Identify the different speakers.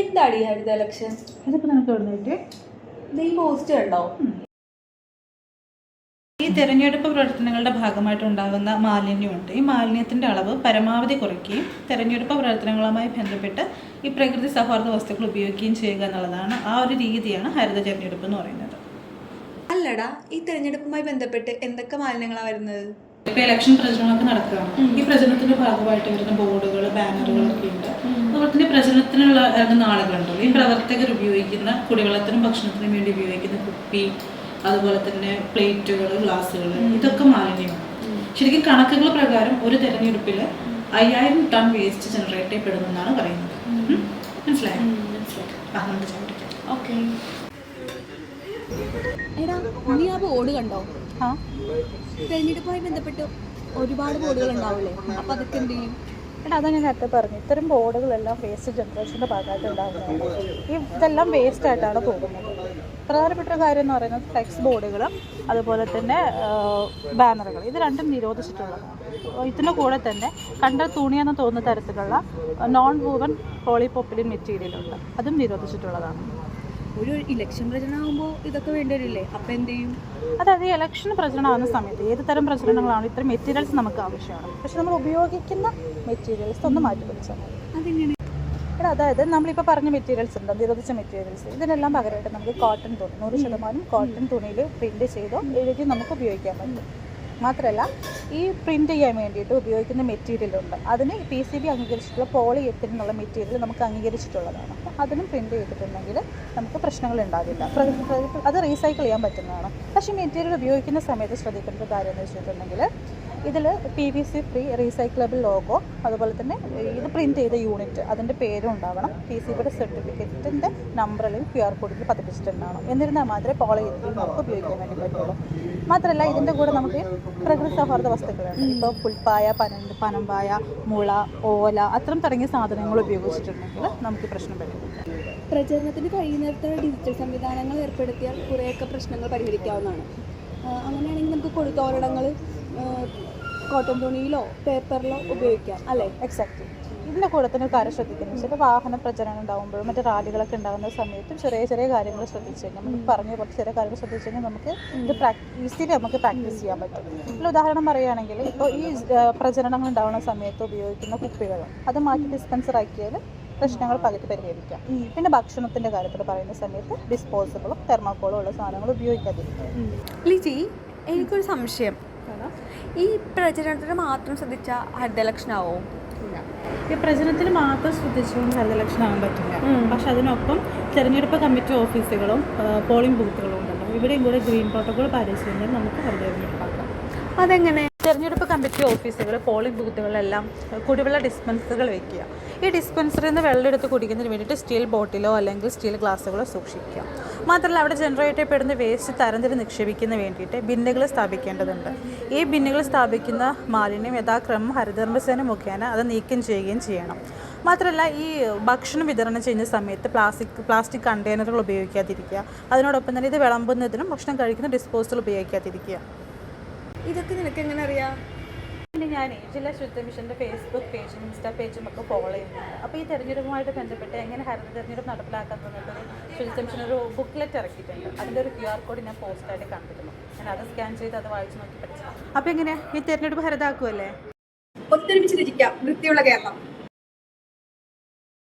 Speaker 1: എന്താടി ഈ ഹരിത ലക്ഷ്യം?
Speaker 2: ഇതിപ്പോൾ നിനക്ക് എവിടെ
Speaker 1: ഇത് ഈ പോസ്റ്റ് കണ്ടോ?
Speaker 2: ഈ തെരഞ്ഞെടുപ്പ് പ്രവർത്തനങ്ങളുടെ ഭാഗമായിട്ടുണ്ടാകുന്ന മാലിന്യമുണ്ട്. ഈ മാലിന്യത്തിന്റെ അളവ് പരമാവധി കുറയ്ക്കുകയും തെരഞ്ഞെടുപ്പ് പ്രവർത്തനങ്ങളുമായി ബന്ധപ്പെട്ട് ഈ പ്രകൃതി സൗഹാർദ്ദ വസ്തുക്കൾ ഉപയോഗിക്കുകയും ചെയ്യുക എന്നുള്ളതാണ് ആ ഒരു രീതിയാണ് ഹരിത തെരഞ്ഞെടുപ്പ് എന്ന് പറയുന്നത്.
Speaker 1: അല്ലടാ ഈ തെരഞ്ഞെടുപ്പുമായി ബന്ധപ്പെട്ട് എന്തൊക്കെ മാലിന്യങ്ങളാണ് വരുന്നത്?
Speaker 2: ഇപ്പോൾ ഇലക്ഷൻ പ്രചരണമൊക്കെ നടക്കുകയാണ്. ഈ പ്രചരണത്തിന്റെ ഭാഗമായിട്ട് വരുന്ന ബോർഡുകൾ ബാനറുകളൊക്കെ ഉണ്ട്. അതുപോലെ തന്നെ പ്രചരണത്തിനുള്ള ഇറങ്ങുന്ന ആളുകളുണ്ടല്ലോ ഈ പ്രവർത്തകർ ഉപയോഗിക്കുന്ന കുടിവെള്ളത്തിനും ഭക്ഷണത്തിനും വേണ്ടി ഉപയോഗിക്കുന്ന കുപ്പി അതുപോലെ തന്നെ പ്ലേറ്റുകൾ ഗ്ലാസ്സുകൾ ഇതൊക്കെ മാലിന്യമാണ്. ശരിക്കും കണക്കുകൾ പ്രകാരം ഒരു തെരഞ്ഞെടുപ്പിൽ അയ്യായിരം ടൺ വേസ്റ്റ് ജനറേറ്റ് ചെയ്യപ്പെടുമെന്നാണ് പറയുന്നത്? മനസ്സിലായോ?
Speaker 1: ഓക്കെ. എടാ നീ ആ ബോർഡ് കണ്ടോ? തെരഞ്ഞെടുപ്പുമായി ബന്ധപ്പെട്ട് ഒരുപാട് ബോർഡുകൾ ഉണ്ടാവില്ലേ അപ്പൊ അതൊക്കെ എന്ത് ചെയ്യും?
Speaker 2: എടാ അതാ ഞാൻ നേരത്തെ പറഞ്ഞു. ഇത്തരം ബോർഡുകളെല്ലാം വേസ്റ്റ് ജനറേഷന്റെ ഭാഗമായിട്ട് ഉണ്ടാകുന്നത് ഈ ഇതെല്ലാം വേസ്റ്റ് ആയിട്ടാണ് പോകുന്നത് പ്രധാനപ്പെട്ട ഒരു കാര്യം എന്ന് പറയുന്നത് ഫ്ലെക്സ് ബോർഡുകളും അതുപോലെ തന്നെ ബാനറുകൾ ഇത് രണ്ടും നിരോധിച്ചിട്ടുള്ളതാണ്. ഇതിന്റെ കൂടെ തന്നെ കണ്ട തുണിയെന്ന് തോന്നുന്ന തരത്തിലുള്ള നോൺ വൂവൻ പോളിപോപ്പിലിൻ മെറ്റീരിയലുണ്ട് അതും നിരോധിച്ചിട്ടുള്ളതാണ്.
Speaker 1: ഒരു ഇലക്ഷൻ പ്രചരണമാകുമ്പോൾ ഇതൊക്കെ വേണ്ടിവരില്ലേ? അപ്പൊ എന്ത് ചെയ്യും?
Speaker 2: അതായത് ഇലക്ഷൻ പ്രചരണമാകുന്ന സമയത്ത് ഏത് തരം പ്രചരണങ്ങളാണ് ഇത്തരം മെറ്റീരിയൽസ് നമുക്ക് ആവശ്യമാണ്? പക്ഷെ നമ്മൾ ഉപയോഗിക്കുന്ന മെറ്റീരിയൽസ് ഒന്ന് മാറ്റി പിടിച്ചാൽ
Speaker 1: അതെങ്ങനെ?
Speaker 2: എടാ അതായത് നമ്മളിപ്പോൾ പറഞ്ഞ മെറ്റീരിയൽസ് ഉണ്ട് നിരോധിച്ച മെറ്റീരിയൽസ് ഇതിനെല്ലാം പകരമായിട്ട് നമുക്ക് കോട്ടൺ തുണി നൂറ് ശതമാനം കോട്ടൺ തുണിയിൽ പ്രിന്റ് ചെയ്തോ എഴുതി നമുക്ക് ഉപയോഗിക്കാൻ പറ്റും. മാത്രമല്ല ഈ പ്രിന്റ് ചെയ്യാൻ വേണ്ടിയിട്ട് ഉപയോഗിക്കുന്ന മെറ്റീരിയൽ ഉണ്ട്. അതിന് പി സി ബി അംഗീകരിച്ചിട്ടുള്ള പോളി എത്തിനുള്ള എന്നുള്ള മെറ്റീരിയൽ നമുക്ക് അംഗീകരിച്ചിട്ടുള്ളതാണ്. അപ്പോൾ അതിനും പ്രിന്റ് ചെയ്തിട്ടുണ്ടെങ്കിൽ നമുക്ക് പ്രശ്നങ്ങൾ ഉണ്ടാകില്ല അത് റീസൈക്കിൾ ചെയ്യാൻ പറ്റുന്നതാണ്. പക്ഷേ മെറ്റീരിയൽ ഉപയോഗിക്കുന്ന സമയത്ത് ശ്രദ്ധിക്കേണ്ട ഒരു കാര്യം എന്ന് വെച്ചിട്ടുണ്ടെങ്കിൽ ഇതിൽ P V C free recyclable logo അതുപോലെ തന്നെ ഇത് പ്രിന്റ് ചെയ്ത യൂണിറ്റ് അതിന്റെ പേരും ഉണ്ടാവണം. പി സി ബിയുടെ സർട്ടിഫിക്കറ്റിന്റെ നമ്പറിൽ ക്യു ആർ കോഡിൽ പതിപ്പിച്ചിട്ടുണ്ടാവണം. എന്നിരുന്നാൽ മാത്രമേ പോളിയെത്തിൽ നമുക്ക് ഉപയോഗിക്കാൻ വേണ്ടി പറ്റുള്ളൂ. മാത്രമല്ല ഇതിന്റെ കൂടെ നമുക്ക് പ്രകൃതി സൗഹാർദ്ദ വസ്തുക്കളാണ് ഇപ്പോൾ പുൽപ്പായ പനം പനമ്പായ മുള ഓല അത്തരം തുടങ്ങിയ സാധനങ്ങൾ ഉപയോഗിച്ചിട്ടുണ്ടെങ്കിൽ നമുക്ക് പ്രശ്നം വരും
Speaker 1: പ്രചരണത്തിന് കഴിയുന്നിടത്തോളം ഡിജിറ്റൽ സംവിധാനങ്ങൾ ഏർപ്പെടുത്തിയാൽ കുറേയൊക്കെ പ്രശ്നങ്ങൾ പരിഹരിക്കാവുന്നതാണ്. അങ്ങനെയാണെങ്കിൽ നമുക്ക് കൊടുത്തോരണങ്ങൾ കോട്ടൺ തുണിയിലോ പേപ്പറിലോ ഉപയോഗിക്കാം അല്ലേ?
Speaker 2: എക്സാക്റ്റ് ഇതിന്റെ കൂടെ തന്നെ ഒരു കാര്യം ശ്രദ്ധിക്കുന്നത് ചില വാഹന പ്രചരണം ഉണ്ടാകുമ്പോഴും മറ്റു റാലികളൊക്കെ ഉണ്ടാകുന്ന സമയത്തും ചെറിയ ചെറിയ കാര്യങ്ങൾ ശ്രദ്ധിച്ചു കഴിഞ്ഞാൽ നമുക്ക് പറഞ്ഞ കുറച്ച് ചെറിയ കാര്യങ്ങൾ ശ്രദ്ധിച്ചു കഴിഞ്ഞാൽ നമുക്ക് ഇത് ഈസിലി നമുക്ക് പ്രാക്ടീസ് ചെയ്യാൻ പറ്റും. ഇതിൽ ഉദാഹരണം പറയുകയാണെങ്കിൽ ഇപ്പോൾ ഈ പ്രചരണങ്ങൾ ഉണ്ടാകുന്ന സമയത്ത് ഉപയോഗിക്കുന്ന കുപ്പികൾ അത് മാറ്റി ഡിസ്പെൻസർ ആക്കിയാൽ പ്രശ്നങ്ങൾ പകുതി പരിഹരിക്കാം. പിന്നെ ഭക്ഷണത്തിന്റെ കാര്യത്തിൽ പറയുന്ന സമയത്ത് ഡിസ്പോസിബിളും തെർമാക്കോളും ഉള്ള സാധനങ്ങൾ ഉപയോഗിക്കാതിരിക്കും.
Speaker 1: ലിജി എനിക്കൊരു സംശയം. ഈ പ്രചരണത്തിന് മാത്രം ശ്രദ്ധിച്ച ഹരിത ഇലക്ഷൻ
Speaker 2: ഈ പ്രചരണത്തിന് മാത്രം ശ്രദ്ധിച്ചുകൊണ്ട് ഹരിതലക്ഷണമാകാൻ പറ്റില്ല. പക്ഷെ അതിനൊപ്പം തെരഞ്ഞെടുപ്പ് കമ്മിറ്റി ഓഫീസുകളും പോളിംഗ് ബൂത്തുകളും ഉണ്ടല്ലോ ഇവിടെയും കൂടെ ഗ്രീൻ പ്രോട്ടോകോൾ പാലിച്ചു കഴിഞ്ഞാൽ നമുക്ക് ഹരിതലക്ഷണമാക്കാം
Speaker 1: അതെങ്ങനെ?
Speaker 2: തെരഞ്ഞെടുപ്പ് കമ്മിറ്റി ഓഫീസുകൾ പോളിംഗ് ബൂത്തുകളിലെല്ലാം കുടിവെള്ള ഡിസ്പെൻസറുകൾ വയ്ക്കുക ഈ ഡിസ്പെൻസറിൽ നിന്ന് വെള്ളം എടുത്ത് കുടിക്കുന്നതിന് വേണ്ടിയിട്ട് സ്റ്റീൽ ബോട്ടിലോ അല്ലെങ്കിൽ സ്റ്റീൽ ഗ്ലാസ്സുകളോ സൂക്ഷിക്കുക. മാത്രമല്ല അവിടെ ജനറേറ്റ് ചെയ്യപ്പെടുന്ന വേസ്റ്റ് തരംതിരി നിക്ഷേപിക്കുന്ന വേണ്ടിയിട്ട് ബിന്നുകൾ സ്ഥാപിക്കേണ്ടതുണ്ട്. ഈ ബിന്നുകൾ സ്ഥാപിക്കുന്ന മാലിന്യം യഥാക്രമം ഹരിതകർമ്മസേന മുഖേന അത് നീക്കം ചെയ്യുകയും ചെയ്യണം. മാത്രമല്ല ഈ ഭക്ഷണം വിതരണം ചെയ്യുന്ന സമയത്ത് പ്ലാസ്റ്റിക് പ്ലാസ്റ്റിക് കണ്ടെയ്നറുകൾ ഉപയോഗിക്കാതിരിക്കുക. അതിനോടൊപ്പം തന്നെ ഇത് വിളമ്പുന്നതിനും ഭക്ഷണം കഴിക്കുന്ന ഡിസ്പോസൽ ഉപയോഗിക്കാതിരിക്കുക.
Speaker 1: ഇതൊക്കെ നിനക്ക് എങ്ങനെ അറിയാം?
Speaker 2: പിന്നെ ഞാൻ ജില്ലാ ശുദ്ധ മിഷന്റെ ഫേസ്ബുക്ക് പേജും ഇൻസ്റ്റാ പേജും ഒക്കെ ഫോളോ ചെയ്യുന്നുണ്ട്. അപ്പോൾ ഈ തെരഞ്ഞെടുപ്പുമായിട്ട് ബന്ധപ്പെട്ട് എങ്ങനെ ഹരിത തെരഞ്ഞെടുപ്പ് നടപ്പിലാക്കാൻ തന്നിട്ടൊരു ശുചിത്വ മിഷൻ ഒരു ബുക്ക്ലെറ്റ് ഇറക്കിയിട്ടുണ്ട്. അതിന്റെ ഒരു ക്യു ആർ കോഡ് ഞാൻ പോസ്റ്റായിട്ട് കണ്ടിരുന്നു ഞാൻ അത് സ്കാൻ ചെയ്ത് അത് വായിച്ച് നോക്കി പഠിച്ചു. അപ്പോൾ എങ്ങനെയാണ് ഈ തെരഞ്ഞെടുപ്പ് ഹരിതാക്കുമല്ലേ
Speaker 1: ഒത്തൊരുമിച്ച് രചിക്കാം. വൃത്തിയുള്ള കേരളം.